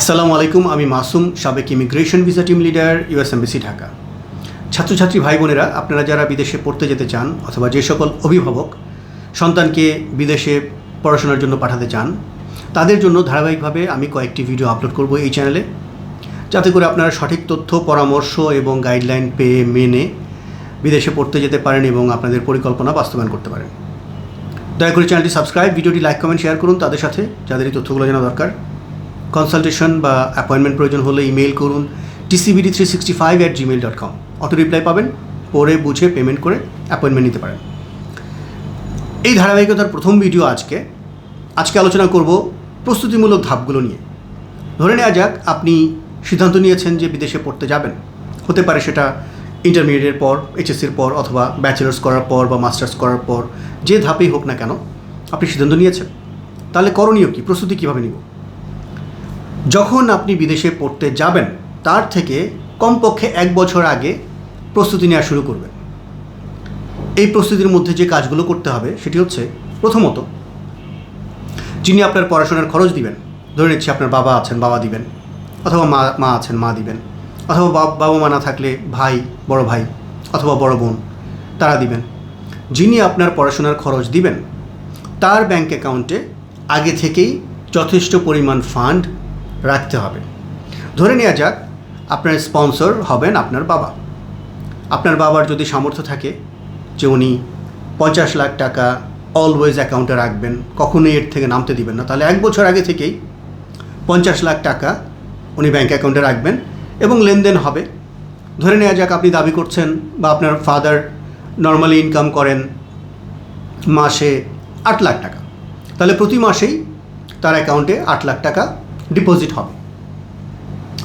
আসসালামু আলাইকুম, আমি মাসুম, সাবেক immigration visa team leader US MBC Dhaka. ছাত্রছাত্রী ভাই বোনেরা আপনারা যারা বিদেশে পড়তে যেতে চান অথবা যে সকল অভিভাবক সন্তানকে বিদেশে পড়াশোনার জন্য পাঠাতে চান, তাদের জন্য ধারাবাহিকভাবে আমি কয়েকটি ভিডিও আপলোড করব এই চ্যানেলে যাতে করে আপনারা সঠিক তথ্য, পরামর্শ এবং গাইডলাইন পেয়ে মেনে বিদেশে পড়তে যেতে পারেন এবং আপনাদের পরিকল্পনা বাস্তবায়ন করতে পারেন। দয়া করে চ্যানেলটি সাবস্ক্রাইব ভিডিওটি লাইক কমেন্ট শেয়ার করুন তাদের সাথে, যাদের এই তথ্যগুলো জানা দরকার। কনসালটেশন বা অ্যাপয়েন্টমেন্ট প্রয়োজন হলে ইমেল করুন TCBD three sixty five at Gmail dot com auto reply পাবেন, পরে বুঝে পেমেন্ট করে অ্যাপয়েন্টমেন্ট নিতে পারেন। এই ধারাবাহিকতার প্রথম ভিডিও আজকে। আজকে আলোচনা করব প্রস্তুতিমূলক ধাপগুলো নিয়ে। ধরে নেওয়া যাক, আপনি সিদ্ধান্ত নিয়েছেন যে বিদেশে পড়তে যাবেন। হতে পারে সেটা ইন্টারমিডিয়েটের পর এইচএসসির পর, অথবা ব্যাচেলার্স করার পর বা মাস্টার্স করার পর, যে ধাপেই হোক না কেন, আপনি সিদ্ধান্ত নিয়েছেন। তাহলে করণীয় কী? প্রস্তুতি কীভাবে নিব? যখন আপনি বিদেশে পড়তে যাবেন, তার থেকে কমপক্ষে এক বছর আগে প্রস্তুতি নেওয়া শুরু করবেন। এই প্রস্তুতির মধ্যে যে কাজগুলো করতে হবে, সেটি হচ্ছে প্রথমত, যিনি আপনার পড়াশোনার খরচ দিবেন, ধরে নিচ্ছি আপনার বাবা আছেন, বাবা দিবেন, অথবা মা মা আছেন, মা দিবেন, অথবা বাবা মা না থাকলে ভাই, বড় ভাই, অথবা বড় বোন, তারা দিবেন। যিনি আপনার পড়াশোনার খরচ দিবেন, তার ব্যাংক অ্যাকাউন্টে আগে থেকেই যথেষ্ট পরিমাণ ফান্ড রাখতে হবে। ধরে নেওয়া যাক আপনার স্পন্সর হবেন আপনার বাবা। আপনার বাবার যদি সামর্থ্য থাকে যে উনি পঞ্চাশ লাখ টাকা অলওয়েজ অ্যাকাউন্টে রাখবেন, কখনোই এর থেকে নামতে দিবেন না। তাহলে এক বছর আগে থেকেই পঞ্চাশ লাখ টাকা উনি ব্যাঙ্ক অ্যাকাউন্টে রাখবেন এবং লেনদেন হবে। ধরে নেওয়া যাক আপনি দাবি করছেন বা আপনার ফাদার নর্মালি ইনকাম করেন মাসে আট লাখ টাকা। তাহলে প্রতি মাসেই তার অ্যাকাউন্টে আট লাখ টাকা ডিপোজিট হবে।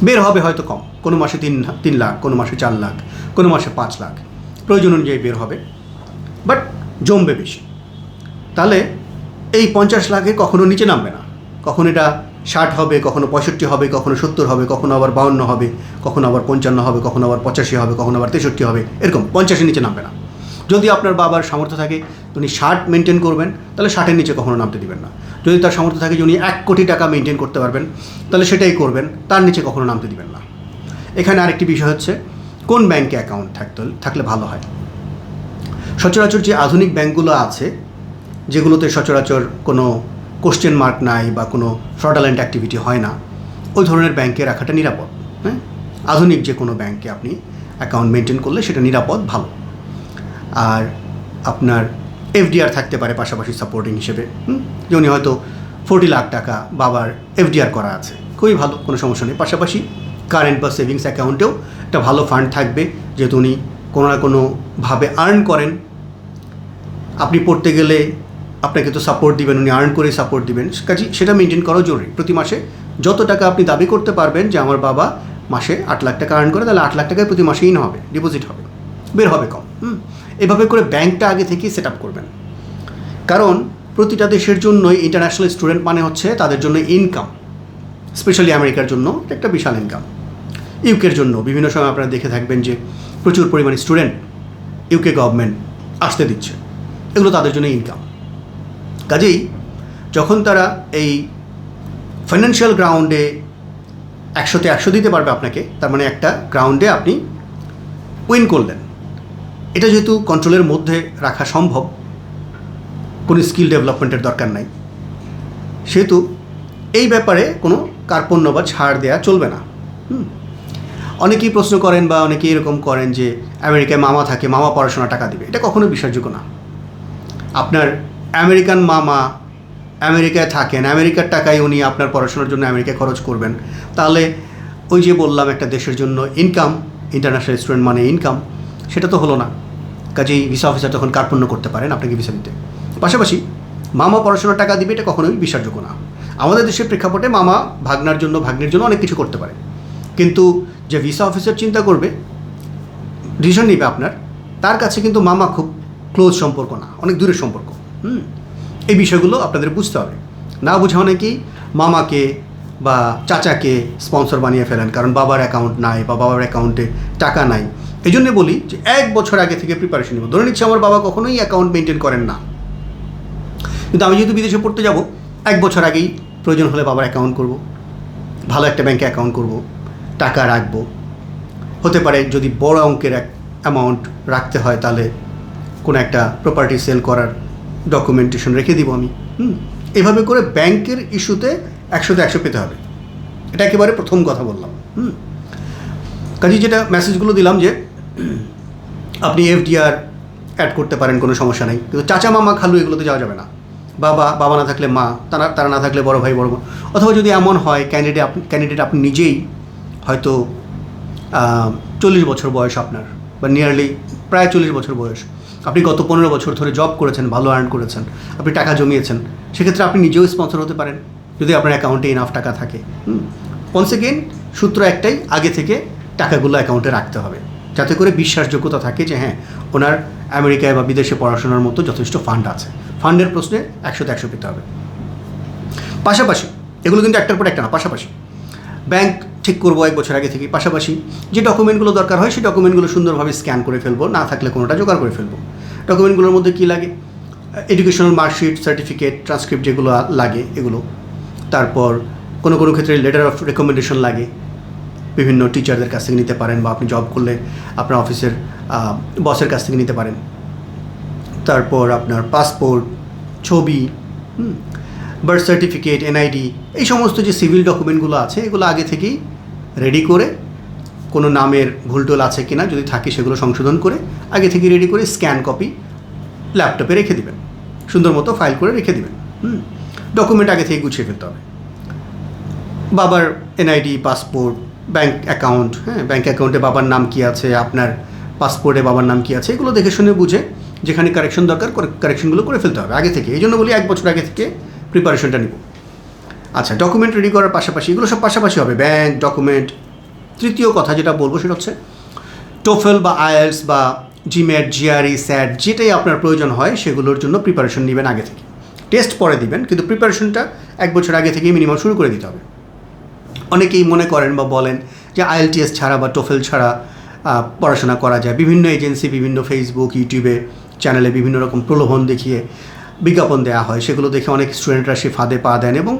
বের হবে হয়তো কম। কোনো মাসে তিন তিন লাখ, কোনো মাসে চার লাখ, কোনো মাসে পাঁচ লাখ। প্রয়োজন অনুযায়ী বের হবে। বাট জমবে বেশি। তাহলে এই পঞ্চাশ লাখে কখনো নিচে নামবে না। কখনো এটা ষাট হবে, কখনো পঁয়ষট্টি হবে, কখনো সত্তর হবে, কখনো আবার বাউন্ন হবে, কখনো আবার পঞ্চান্ন হবে, কখনো আবার পঁচাশি হবে, কখনো আবার তেষট্টি হবে। এরকম পঞ্চাশের নিচে নামবে না। যদি আপনার বাবার সামর্থ্য থাকে উনি ষাট মেনটেন করবেন, তাহলে ষাটের নিচে কখনো নামতে দিবেন না। যদি তার সামর্থ্য থাকে যে উনি এক কোটি টাকা মেনটেন করতে পারবেন, তাহলে সেটাই করবেন, তার নিচে কখনো নামতে দিবেন না। এখানে আরেকটি বিষয় হচ্ছে, কোন ব্যাংকে অ্যাকাউন্ট থাকতে থাকলে ভালো হয়? সচরাচর যে আধুনিক ব্যাংকগুলো আছে, যেগুলোতে সচরাচর কোনো কোশ্চেন মার্ক নাই বা কোনো ফ্রডালেন্ট অ্যাক্টিভিটি হয় না, ওই ধরনের ব্যাংকে রাখাটা নিরাপদ হ্যাঁ? আধুনিক যে কোনো ব্যাংকে আপনি অ্যাকাউন্ট মেনটেন করলে সেটা নিরাপদ, ভালো। আর আপনার এফডিআর থাকতে পারে পাশাপাশি সাপোর্টিং হিসেবে? যে উনি হয়তো ফোর্টি লাখ টাকা বাবার এফডিআর করা আছে। খুবই ভালো, কোনো সমস্যা নেই। পাশাপাশি কারেন্ট বা সেভিংস অ্যাকাউন্টেও একটা ভালো ফান্ড থাকবে, যেহেতু উনি কোনো না কোনোভাবে আর্ন করেন। আপনি পড়তে গেলে আপনাকে তো সাপোর্ট দিবেন, উনি আর্ন করে সাপোর্ট দিবেন। কাজে সেটা মেনটেন করাও জরুরি। প্রতি মাসে যত টাকা আপনি দাবি করতে পারবেন যে আমার বাবা মাসে আট লাখ টাকা আর্ন করে, তাহলে আট লাখ টাকায় প্রতি মাসেই না হবে ডিপোজিট হবে। বের হবে কম, হুম? এভাবে করে ব্যাংকটা আগে থেকেই সেট আপ করবেন। কারণ প্রতিটা দেশের জন্যই ইন্টারন্যাশনাল স্টুডেন্ট মানে হচ্ছে তাদের জন্য ইনকাম স্পেশালি আমেরিকার জন্য একটা বিশাল ইনকাম ইউকের জন্য বিভিন্ন সময় আপনারা দেখে থাকবেন যে প্রচুর পরিমাণে স্টুডেন্ট ইউকে গভর্নমেন্ট আসতে দিচ্ছে। এগুলো তাদের জন্য ইনকাম কাজেই যখন তারা এই ফাইন্যান্সিয়াল গ্রাউন্ডে একশোতে একশো দিতে পারবে আপনাকে, তার মানে একটা গ্রাউন্ডে আপনি উইন করলেন। এটা যেহেতু কন্ট্রোলের মধ্যে রাখা সম্ভব, কোনো স্কিল ডেভেলপমেন্টের দরকার নাই। সেহেতু এই ব্যাপারে কোনো কার্পণ্য বা ছাড় দেওয়া চলবে না। অনেকেই প্রশ্ন করেন বা অনেকেই এরকম করেন যে, আমেরিকায় মামা থাকে, মামা পড়াশোনা টাকা দিবে। এটা কখনো বিশ্বাসযোগ্য না। আপনার আমেরিকান মামা আমেরিকায় থাকেন, আমেরিকার টাকায় উনি আপনার পড়াশোনার জন্য আমেরিকায় খরচ করবেন। তাহলে ওই যে বললাম একটা দেশের জন্য ইনকাম ইন্টারন্যাশনাল স্টুডেন্ট মানে ইনকাম সেটা তো হলো না। কাজেই ভিসা অফিসার তখন কার্পণ্য করতে পারেন আপনাকে ভিসা দিতে। পাশাপাশি মামা পড়াশোনার টাকা দিবে এটা কখনোই বিশ্বাসযোগ্য না। আমাদের দেশের প্রেক্ষাপটে মামা ভাগনার জন্য, ভাগ্নের জন্য অনেক কিছু করতে পারে। কিন্তু যে ভিসা অফিসার চিন্তা করবে ডিসিশন নেবে আপনার, তার কাছে কিন্তু মামা খুব ক্লোজ সম্পর্ক না, অনেক দূরের সম্পর্ক। হুম? এই বিষয়গুলো আপনাদের বুঝতে হবে। না বুঝে অনেকেই মামাকে বা চাচাকে স্পন্সর বানিয়ে ফেলেন, কারণ বাবার অ্যাকাউন্ট নাই বা বাবার অ্যাকাউন্টে টাকা নাই। এই জন্য বলি যে এক বছর আগে থেকে প্রিপারেশন নেব। ধরে নিচ্ছি আমার বাবা কখনোই অ্যাকাউন্ট মেনটেন করেন না। কিন্তু আমি যেহেতু বিদেশে পড়তে যাব, এক বছর আগেই প্রয়োজন হলে বাবার অ্যাকাউন্ট করব, ভালো একটা ব্যাংকে অ্যাকাউন্ট করব, টাকা রাখব। হতে পারে যদি বড় অঙ্কের এক অ্যামাউন্ট রাখতে হয় তাহলে কোনো একটা প্রপার্টি সেল করার ডকুমেন্টেশন রেখে দিব আমি। হুম, এভাবে করে ব্যাংকের ইস্যুতে একশোতে একশো পেতে হবে। এটা একেবারে প্রথম কথা বললাম। হুম কাজে যেটা মেসেজগুলো দিলাম যে আপনি এফডিআর অ্যাড করতে পারেন, কোনো সমস্যা নেই। কিন্তু চাচা, মামা, খালু, এগুলোতে যাওয়া যাবে না। বাবা বাবা না থাকলে মা, তারা তারা না থাকলে বড় ভাই, বড় বোন। অথবা যদি এমন হয় ক্যান্ডিডেট আপনি ক্যান্ডিডেট আপনি নিজেই হয়তো চল্লিশ বছর বয়স আপনার, বা নিয়ারলি প্রায় চল্লিশ বছর বয়স। আপনি গত পনেরো বছর ধরে জব করেছেন, ভালো আর্ন করেছেন, আপনি টাকা জমিয়েছেন, সেক্ষেত্রে আপনি নিজেও স্পন্সর হতে পারেন, যদি আপনার অ্যাকাউন্টে ইনাফ টাকা থাকে। এগেন সূত্র একটাই, আগে থেকে টাকাগুলো অ্যাকাউন্টে রাখতে হবে। যাতে করে বিশ্বাসযোগ্যতা থাকে যে হ্যাঁ ওনার আমেরিকায় বা বিদেশে পড়াশোনার মতো যথেষ্ট ফান্ড আছে। ফান্ডের প্রশ্নে একশোতে একশো পেতে হবে। পাশাপাশি, এগুলো কিন্তু একটার পর একটা না, পাশাপাশি। ব্যাংক ঠিক করব এক বছর আগে থেকে পাশাপাশি যে ডকুমেন্টগুলো দরকার হয়, সেই ডকুমেন্টগুলো সুন্দরভাবে স্ক্যান করে ফেলব, না থাকলে কোনোটা জোগাড় করে ফেলব। ডকুমেন্টগুলোর মধ্যে কী লাগে? এডুকেশনাল মার্কশিট, সার্টিফিকেট, ট্রান্সক্রিপ্ট যেগুলো লাগে এগুলো। তারপর কোনো কোনো ক্ষেত্রে লেটার অফ রেকমেন্ডেশন লাগে। বিভিন্ন টিচারদের কাছ থেকে নিতে পারেন বা আপনি জব করলে আপনার অফিসের বসের কাছ থেকে নিতে পারেন। তারপর আপনার পাসপোর্ট ছবি বার্থ সার্টিফিকেট এনআইডি এই সমস্ত যে সিভিল ডকুমেন্টগুলো আছে, এগুলো আগে থেকেই রেডি করে কোনো নামের ভুলটোল আছে কিনা যদি থাকে সেগুলো সংশোধন করে আগে থেকে রেডি করে স্ক্যান কপি ল্যাপটপে রেখে দিবেন। সুন্দর মতো ফাইল করে রেখে দিবেন। হুম ডকুমেন্ট আগে থেকে গুছিয়ে ফেলতে হবে। বাবার এনআইডি পাসপোর্ট ব্যাংক অ্যাকাউন্ট হ্যাঁ ব্যাংক অ্যাকাউন্টে বাবার নাম কি আছে, আপনার পাসপোর্টে বাবার নাম কি আছে, এগুলো দেখে শুনে বুঝে যেখানে কারেকশন দরকার কারেকশনগুলো করে ফেলতে হবে। আগে থেকে, এই জন্য বলি এক বছর আগে থেকে প্রিপারেশনটা নিব। আচ্ছা ডকুমেন্ট রেডি করার পাশাপাশি এগুলো সব পাশাপাশি হবে। ব্যাংক ডকুমেন্ট তৃতীয় কথা যেটা বলব সেটা হচ্ছে টোফেল বা আয়েলস বা জিমেট জিআরই স্যাট যেটাই আপনার প্রয়োজন হয়, সেগুলোর জন্য প্রিপারেশন নেবেন আগে থেকে। টেস্ট পরে দিবেন, কিন্তু প্রিপারেশনটা এক বছর আগে থেকেই মিনিমাম শুরু করে দিতে হবে। অনেকেই মনে করেন বা বলেন যে আইএলটিএস ছাড়া বা টোফেল ছাড়া পড়াশোনা করা যায়। বিভিন্ন এজেন্সি, বিভিন্ন ফেসবুক ইউটিউবে চ্যানেলে বিভিন্ন রকম প্রলোভন দেখিয়ে বিজ্ঞাপন দেওয়া হয়। সেগুলো দেখে অনেক স্টুডেন্টরা সে ফাঁদে পা দেন এবং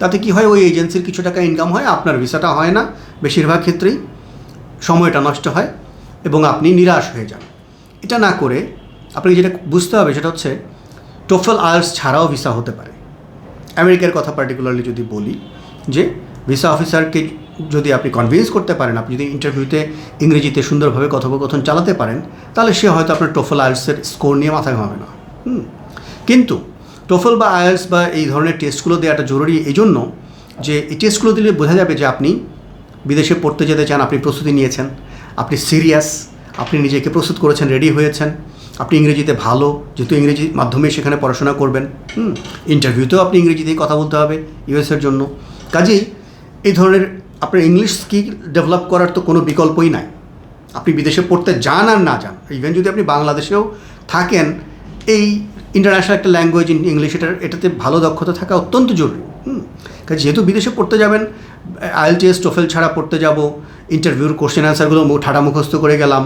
তাতে কি হয়, ওই এজেন্সির কিছু টাকা ইনকাম হয়, আপনার ভিসাটা হয় না। বেশিরভাগ ক্ষেত্রেই সময়টা নষ্ট হয় এবং আপনি নিরাশ হয়ে যান। এটা না করে আপনাকে যেটা বুঝতে হবে সেটা হচ্ছে, টোফেল আয়ার্স ছাড়াও ভিসা হতে পারে। আমেরিকার কথা পার্টিকুলারলি যদি বলি যে ভিসা অফিসারকে যদি আপনি কনভিন্স করতে পারেন, আপনি যদি ইন্টারভিউতে ইংরেজিতে সুন্দরভাবে কথোপকথন চালাতে পারেন, তাহলে সে হয়তো আপনার টোফল আয়ার্সের স্কোর নিয়ে মাথা ঘামাবে না। হুম। কিন্তু টোফল বা আয়ার্স বা এই ধরনের টেস্টগুলো দেওয়াটা জরুরি এই জন্য যে এই টেস্টগুলো দিলে বোঝা যাবে যে আপনি বিদেশে পড়তে যেতে চান, আপনি প্রস্তুতি নিয়েছেন, আপনি সিরিয়াস আপনি নিজেকে প্রস্তুত করেছেন রেডি হয়েছেন, আপনি ইংরেজিতে ভালো, যেহেতু ইংরেজি মাধ্যমে সেখানে পড়াশোনা করবেন, হুম। ইন্টারভিউতেও আপনি ইংরেজিতেই কথা বলতে হবে ইউএসের জন্য। কাজেই এই ধরনের আপনার ইংলিশ স্কিল ডেভেলপ করার তো কোনো বিকল্পই নাই। আপনি বিদেশে পড়তে যান আর না যান। ইভেন যদি আপনি বাংলাদেশেও থাকেন, এই ইন্টারন্যাশনাল একটা ল্যাঙ্গুয়েজ ইন ইংলিশ এটার, এটাতে ভালো দক্ষতা থাকা অত্যন্ত জরুরি। হুম। কারণ যেহেতু বিদেশে পড়তে যাবেন আইএলটিএস টোফেল ছাড়া পড়তে যাব ইন্টারভিউর কোশ্চেন অ্যান্সারগুলো ঠাড়া মুখস্থ করে গেলাম।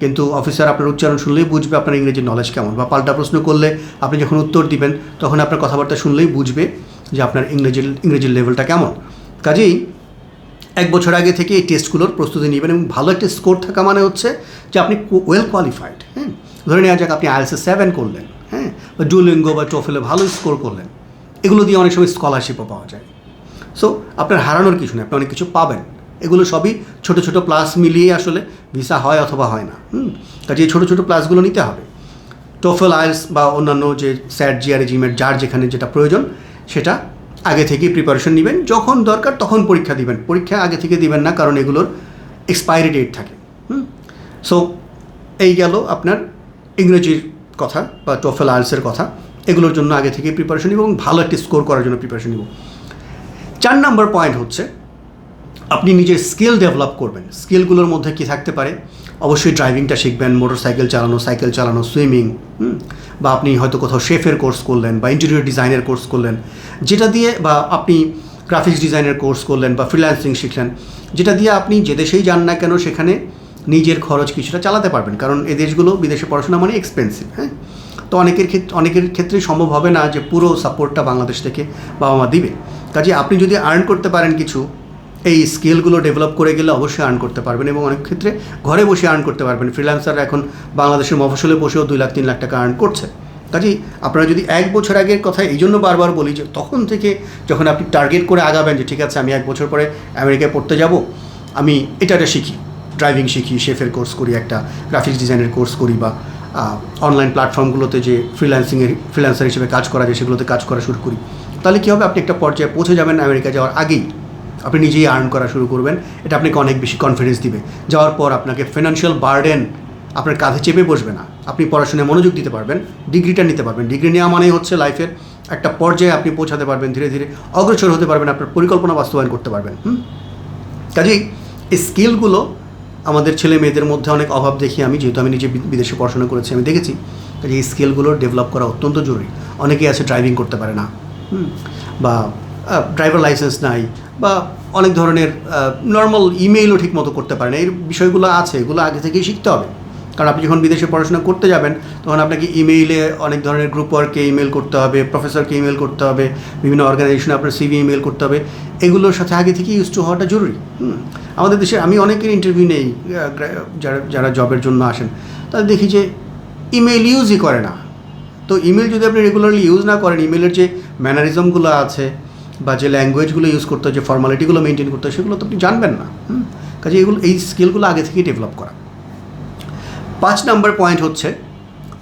কিন্তু অফিসার আপনার উচ্চারণ শুনলেই বুঝবে আপনার ইংরেজির নলেজ কেমন বা পাল্টা প্রশ্ন করলে আপনি যখন উত্তর দিবেন, তখন আপনার কথাবার্তা শুনলেই বুঝবে যে আপনার ইংরেজির ইংরেজির লেভেলটা কেমন। কাজেই এক বছর আগে থেকে এই টেস্টগুলোর প্রস্তুতি নেবেন এবং ভালো একটা স্কোর থাকা মানে হচ্ছে যে আপনি ওয়েল কোয়ালিফাইড হ্যাঁ? ধরে নেওয়া যাক আপনি আইএলসে সেভেন করলেন হ্যাঁ? বা ডুলিঙ্গো বা টোফেলে ভালো স্কোর করলেন, এগুলো দিয়ে অনেক সময় স্কলারশিপও পাওয়া যায়। সো আপনার হারানোর কিছু নেই, আপনি অনেক কিছু পাবেন। এগুলো সবই ছোট ছোট প্লাস মিলিয়ে আসলে ভিসা হয় অথবা হয় না, হুম? কাজে ছোটো ছোটো প্লাসগুলো নিতে হবে। টোফেল আইলস বা অন্যান্য যে স্যাট জিআর জিমের যার যেখানে যেটা প্রয়োজন, সেটা আগে থেকেই প্রিপারেশন নেবেন। যখন দরকার তখন পরীক্ষা দিবেন। পরীক্ষা আগে থেকে দিবেন না, কারণ এগুলোর এক্সপায়ারি ডেট থাকে। হুম? সো এই গেল আপনার ইংরেজির কথা বা টোফেল আইলসের কথা। এগুলোর জন্য আগে থেকে প্রিপারেশন নিব এবং ভালো একটি স্কোর করার জন্য প্রিপারেশন নিব। চার নাম্বার পয়েন্ট হচ্ছে, আপনি নিজের স্কিল ডেভেলপ করবেন। স্কিলগুলোর মধ্যে কি থাকতে পারে? অবশ্যই ড্রাইভিংটা শিখবেন মোটর সাইকেল চালানো সাইকেল চালানো সুইমিং বা আপনি হয়তো কোথাও শেফের কোর্স করলেন বা ইন্টেরিয়র ডিজাইনের কোর্স করলেন, যেটা দিয়ে বা আপনি গ্রাফিক্স ডিজাইনের কোর্স করলেন বা ফ্রিল্যান্সিং শিখলেন, যেটা দিয়ে আপনি যে দেশেই যান না কেন সেখানে নিজের খরচ কিছুটা চালাতে পারবেন। কারণ এই দেশগুলো বিদেশে পড়াশোনা মানে এক্সপেন্সিভ হ্যাঁ? তো অনেকের ক্ষেত্রে অনেকের ক্ষেত্রেই সম্ভব হবে না যে পুরো সাপোর্টটা বাংলাদেশ থেকে বাবা মা দিবে। কাজে আপনি যদি আর্ন করতে পারেন কিছু এই স্কিলগুলো ডেভেলপ করে গেলে অবশ্যই আর্ন করতে পারবেন এবং অনেক ক্ষেত্রে ঘরে বসে আর্ন করতে পারবেন। ফ্রিল্যান্সাররা এখন বাংলাদেশের মফসলে বসেও দুই লাখ, তিন লাখ টাকা আর্ন করছে। কাজেই আপনারা যদি এক বছর আগের কথা এই জন্য বারবার বলি যে তখন থেকে যখন আপনি টার্গেট করে আগাবেন যে, ঠিক আছে, আমি এক বছর পরে আমেরিকায় পড়তে যাব, আমি এটা এটা শিখি ড্রাইভিং শিখি, শেফের কোর্স করি, একটা গ্রাফিক্স ডিজাইনের কোর্স করি বা অনলাইন প্ল্যাটফর্মগুলোতে যে ফ্রিল্যান্সিংয়ের ফ্রিল্যান্সার হিসেবে কাজ করা যায়, সেগুলোতে কাজ করা শুরু করি। তাহলে কী হবে? আপনি একটা পর্যায়ে পৌঁছে যাবেন আমেরিকা যাওয়ার আগেই। আপনি নিজেই আর্ন করা শুরু করবেন এটা আপনাকে অনেক বেশি কনফিডেন্স দিবে। যাওয়ার পর আপনাকে ফিনান্সিয়াল বার্ডেন আপনার কাঁধে চেপে বসবে না। আপনি পড়াশোনায় মনোযোগ দিতে পারবেন ডিগ্রিটা নিতে পারবেন। ডিগ্রি নেওয়া মানেই হচ্ছে লাইফের একটা পর্যায়ে আপনি পৌঁছাতে পারবেন ধীরে ধীরে অগ্রসর হতে পারবেন আপনার পরিকল্পনা বাস্তবায়ন করতে পারবেন হুম? কাজেই এই স্কিলগুলো আমাদের ছেলে মেয়েদের মধ্যে অনেক অভাব দেখি আমি যেহেতু আমি নিজে বিদেশে পড়াশোনা করেছি আমি দেখেছি। কাজে এই স্কিলগুলো ডেভেলপ করা অত্যন্ত জরুরি। অনেকেই আছে ড্রাইভিং করতে পারে না হুম, বা ড্রাইভার লাইসেন্স নাই বা অনেক ধরনের নর্মাল ইমেইলও ঠিক মতো করতে পারে না। এই বিষয়গুলো আছে, এগুলো আগে থেকেই শিখতে হবে। কারণ আপনি যখন বিদেশে পড়াশোনা করতে যাবেন, তখন আপনাকে ইমেইলে অনেক ধরনের গ্রুপ ওয়ার্কে ইমেল করতে হবে প্রফেসরকে ইমেল করতে হবে, বিভিন্ন অর্গানাইজেশনে আপনার সিভি ইমেল করতে হবে। এগুলোর সাথে আগে থেকে ইউজ টু হওয়াটা জরুরি। আমাদের দেশে, আমি অনেকের ইন্টারভিউ নেই যারা যারা জবের জন্য আসেন। তাদের দেখি যে ইমেল ইউজই করে না। তো ইমেল যদি আপনি রেগুলারলি ইউজ না করেন ইমেলের যে ম্যানারিজমগুলো আছে বা যে ল্যাঙ্গুয়েজগুলো ইউজ করতে হয়, যে ফর্মালিটিগুলো মেনটেন করতে হয়, সেগুলো তো আপনি জানবেন না কাজে এগুলো, এই স্কিলগুলো আগে থেকেই ডেভেলপ করা। পাঁচ নাম্বার পয়েন্ট হচ্ছে,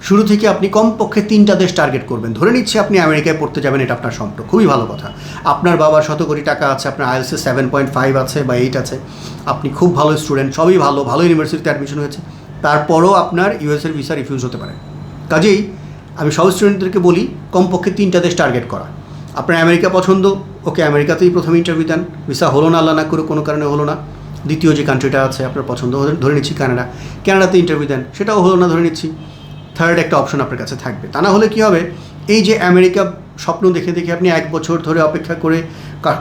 শুরু থেকে আপনি কমপক্ষে তিনটা দেশ টার্গেট করবেন। ধরে নিচ্ছে আপনি আমেরিকায় পড়তে যাবেন, এটা আপনার স্বপ্ন খুবই ভালো কথা। আপনার বাবার শত কোটি টাকা আছে, আপনার আইএলসে সেভেন পয়েন্ট ফাইভ আছে বা এইট আছে। আপনি খুব ভালো স্টুডেন্ট সবই ভালো ভালো ইউনিভার্সিটিতে অ্যাডমিশন হয়েছে। তারপরও আপনার ইউএসের ভিসা রিফিউজ হতে পারে। কাজেই আমি সব স্টুডেন্টদেরকে বলি, কমপক্ষে তিনটা দেশ টার্গেট করা। আপনার আমেরিকা পছন্দ? ওকে, আমেরিকাতেই প্রথমে ইন্টারভিউ দেন। ভিসা হলো না, আল্লাহ না করে কোনো কারণে হলো না। দ্বিতীয় যে কান্ট্রিটা আছে, আপনার পছন্দ ধরে- নিচ্ছি কানাডা। কানাডাতে ইন্টারভিউ দেন, সেটাও হলো না, ধরে নিচ্ছি। থার্ড একটা অপশন আপনার কাছে থাকবে। তা না হলে কী হবে? এই যে আমেরিকা স্বপ্ন দেখে দেখে আপনি এক বছর ধরে অপেক্ষা করে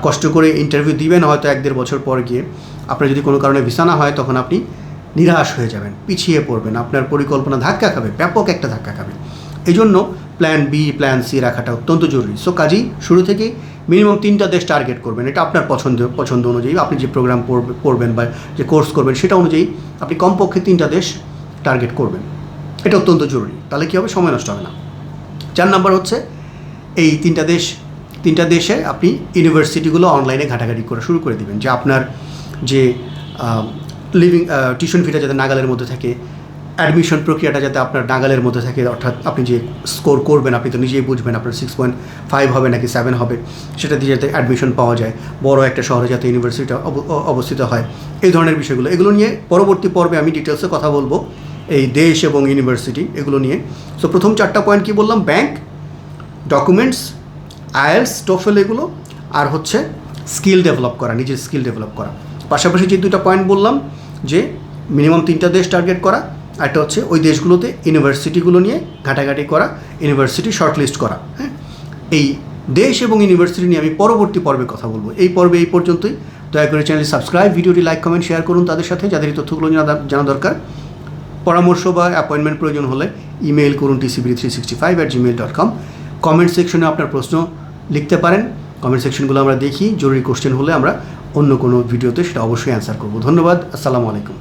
কষ্ট করে ইন্টারভিউ দিবেন হয়তো এক দেড় বছর পর গিয়ে। আপনার যদি কোনো কারণে ভিসা না হয়, তখন আপনি নিরাশ হয়ে যাবেন, পিছিয়ে পড়বেন, আপনার পরিকল্পনা ধাক্কা খাবে, ব্যাপক একটা ধাক্কা খাবে। এই জন্য প্ল্যান বি প্ল্যান সি রাখাটা অত্যন্ত জরুরি। সো কাজেই শুরু থেকেই মিনিমাম তিনটা দেশ টার্গেট করবেন। এটা আপনার পছন্দ পছন্দ অনুযায়ী আপনি যে প্রোগ্রাম পড়বেন বা যে কোর্স করবেন সেটা অনুযায়ী আপনি কমপক্ষে তিনটা দেশ টার্গেট করবেন। এটা অত্যন্ত জরুরি। তাহলে কী হবে? সময় নষ্ট হবে না। চার নাম্বার হচ্ছে এই তিনটা দেশ, তিনটা দেশে আপনি ইউনিভার্সিটিগুলো অনলাইনে ঘাটাঘাটি করে শুরু করে দিবেন। যে আপনার যে লিভিং টিউশন ফিটা যাতে নাগালের মধ্যে থাকে অ্যাডমিশন প্রক্রিয়াটা যাতে আপনার নাগালের মধ্যে থাকে, অর্থাৎ আপনি যে স্কোর করবেন, আপনি তো নিজেই বুঝবেন আপনার সিক্স পয়েন্ট ফাইভ হবে নাকি সেভেন হবে, সেটা দিয়ে যাতে অ্যাডমিশন পাওয়া যায়। বড় একটা শহরে যাতে ইউনিভার্সিটি অব- অবস্থিত হয়। এই ধরনের বিষয়গুলো, এগুলো নিয়ে পরবর্তী পর্বে আমি ডিটেলসে কথা বলব, এই দেশ এবং ইউনিভার্সিটি এগুলো নিয়ে। সো প্রথম চারটা পয়েন্ট কি বললাম? ব্যাংক ডকুমেন্টস আয়েলস টোফেল এগুলো, আর হচ্ছে স্কিল ডেভেলপ করা, নিজের স্কিল ডেভেলপ করা। পাশাপাশি যে দুটো পয়েন্ট বললাম, যে মিনিমাম তিনটা দেশ টার্গেট করা একটা হচ্ছে ওই দেশগুলোতে ইউনিভার্সিটিগুলো নিয়ে ঘাটাঘাটি করা, ইউনিভার্সিটি শর্টলিস্ট করা হ্যাঁ? এই দেশ এবং ইউনিভার্সিটি নিয়ে আমি পরবর্তী পর্বে কথা বলব। এই পর্বে এই পর্যন্তই। দয়া করে চ্যানেলটি সাবস্ক্রাইব, ভিডিওটি লাইক, কমেন্ট, শেয়ার করুন তাদের সাথে, যাদের এই তথ্যগুলো জানা জানা দরকার। পরামর্শ বা অ্যাপয়েন্টমেন্ট প্রয়োজন হলে ইমেল করুন TCB three sixty five at Gmail dot com comment সেকশনে আপনার প্রশ্ন লিখতে পারেন। কমেন্ট সেকশনগুলো আমরা দেখি। জরুরি কোশ্চেন হলে আমরা অন্য কোনো ভিডিওতে সেটা অবশ্যই অ্যান্সার করব। ধন্যবাদ। আসসালামু আলাইকুম।